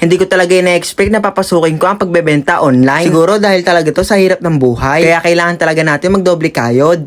Hindi ko talaga ina-expect na papasukin ko ang pagbebenta online. Siguro dahil talaga to sa hirap ng buhay. Kaya kailangan talaga natin magdoble kayod.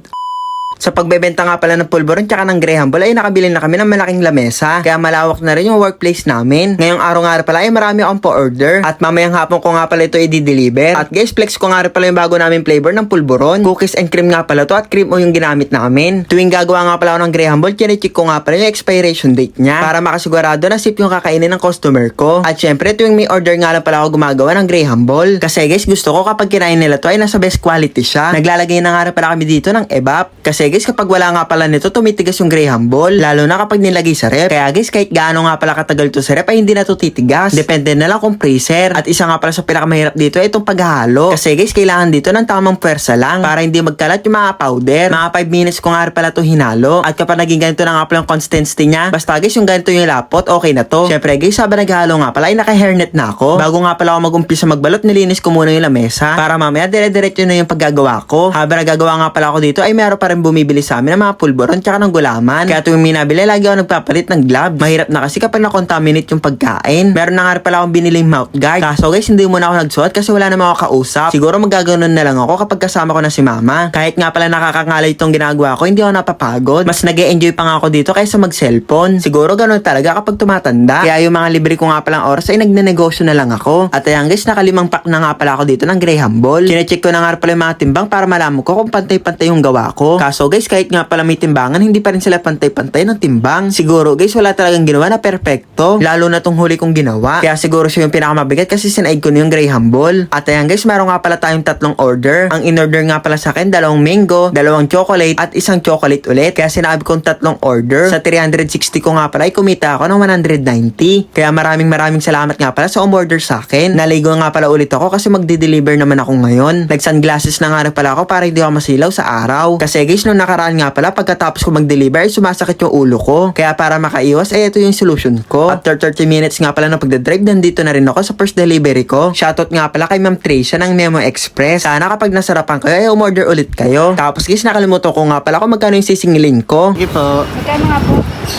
Sa pagbebenta nga pala ng pulburon tsaka ng Graham Ball ay nakabili na kami ng malaking lamesa. Kaya malawak na rin yung workplace namin. Ngayong araw nga pala ay marami akong pa-order. At mamayang hapon ko nga pala ito i-deliver. At guys, flex ko nga pala yung bago namin flavor ng pulburon. Cookies and cream nga pala to at cream o yung ginamit namin. Tuwing gagawa nga pala ako ng Graham Ball, chinecheck ko nga pala yung expiration date niya. Para makasigurado na safe yung kakainin ng customer ko. At syempre, tuwing may order nga lang pala ako gumagawa ng Graham Ball. Kasi guys, gusto ko kapag kinain nila to ay nasa best quality siya. Naglalagay na nga pala kami dito ng evap. Kasi guys, kapag wala nga pala nito, tumitigas yung Graham Ball. Lalo na kapag nilagay sa rep. Kaya guys, kahit gaano nga pala katagal to sa rep, ay hindi na to titigas. Depende na lang kung freezer. At isa nga pala sa pinakamahirap dito itong paghahalo. Kasi guys, kailangan dito ng tamang pwersa lang para hindi magkalat yung mga powder. Mga 5 minutes ko nga pala to hinalo. At kapag naging ganito na nga pala yung consistency niya, basta guys, yung ganito yung lapot, okay na to. Syempre guys, habang naghalo nga pala, ay naka-hairnet na ako. Bago nga pala ako mag-umpisa magbalot, nilinis ko muna yung lamesa. Para mamaya, dire-diretso na yung paggagawa ko. Habang nagagawa nga pala ako dito, ay meron pa rin bumibili sa amin ng mga pulburon tsaka ng gulaman. Kaya tuwing minabili, lagi ako nagpapalit ng gloves. Mahirap na kasi kapag na-contaminate yung pagkain. Meron na nga pala akong biniling mouth guard. Kaso guys, hindi muna ako nagsuot kasi wala naman ako kausap. Siguro magaganoon na lang ako kapag kasama ko na si mama. Kahit nga pala nakakangalay itong ginagawa ko, hindi ako napapagod. Mas nag enjoy pa nga ako dito kaysa mag-cellphone. Siguro ganun talaga kapag tumatanda. Kaya yung mga libre ko nga palang oras ay nagnenegosyo na lang ako. At ayan guys, nakalimang pack na nga pala ako dito ng Graham Ball. Chinecheck ko na nga pala yung mga timbang para malaman ko kung pantay-pantay yung gawa ko. Kaso guys, kahit nga pala may timbangan, hindi pa rin sila pantay-pantay ng timbang. Siguro guys, wala talagang ginawa na perfecto. Lalo na tong huli kong ginawa. Kaya siguro siya yung pinakamabigat kasi sinaid ko na yung Graham Ball. At ayan guys, meron nga pala tayong tatlong order. Ang in-order nga pala sa akin, dalawang mango, dalawang chocolate, at isang chocolate ulit. Kaya sinabi kong tatlong order. Sa 360 ko nga pala, ay kumita ako ng 190. Kaya maraming maraming salamat nga pala sa umorder sa akin. Naligo nga pala ulit ako kasi magde-deliver naman ako ngayon. Nag-sunglasses na nga pala ako para hindi ako masilaw sa araw. Kasi guys, nung nakaraan nga pala, pagkatapos ko mag-deliver, sumasakit yung ulo ko. Kaya para makaiwas, ay ito yung solution ko. After 30 minutes nga pala ng pagdadrive, nandito na rin ako sa first delivery ko. Shoutout nga pala kay Ma'am Tricia ng Memo Express. Sana kapag nasarapan kayo, ay umorder ulit kayo. Tapos guys, nakalimutan ko nga pala kung magkano yung sisingilin ko. Sige po. Magkano nga po?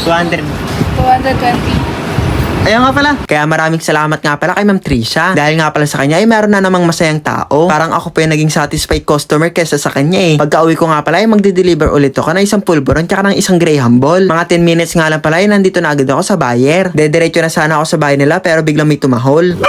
200. 220. Ayun nga pala. Kaya maraming salamat nga pala kay Ma'am Trisha. Dahil nga pala sa kanya ay meron na namang masayang tao. Parang ako pa yung naging satisfied customer kesa sa kanya eh. Pagka uwi ko nga pala ay magde-deliver ulit ako ng isang pulburon tsaka ng isang Graham Ball. Mga 10 minutes nga lang pala ay nandito na agad ako sa buyer. Dediretso na sana ako sa bahay nila pero biglang may tumahol.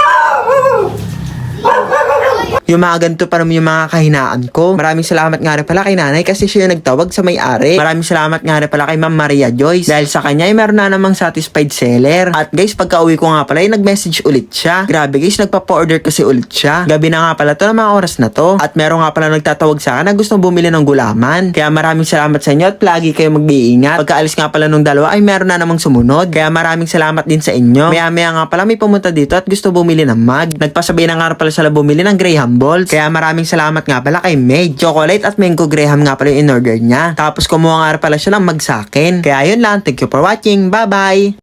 Yung mga ganito pa yung mga kahinaan ko. Maraming salamat nga rin pala kay nanay kasi siya yung nagtawag sa may-ari. Maraming salamat nga rin pala kay Ma'am Maria Joyce. Dahil sa kanya ay meron na namang satisfied seller. At guys, pagka uwi ko nga pala ay nag-message ulit siya. Grabe guys, nagpapa-order kasi ulit siya. Gabi na nga pala to ng mga oras na to. At meron nga pala nagtatawag sa akin na gustong bumili ng gulaman. Kaya maraming salamat sa inyo at lagi kayo mag-iingat. Pagkaalis nga pala nung dalawa ay meron na namang sumunod. Kaya maraming salamat din sa inyo. Maya-maya nga pala may pumunta dito at gusto bumili ng mug. Nagpasabay na nga pala sila bumili ng Graham Balls. Kaya maraming salamat nga pala kay May. Chocolate at mango Graham nga pala yung in-order niya. Tapos kumuha nga pala siya ng mug sa akin. Kaya yun lang. Thank you for watching. Bye-bye!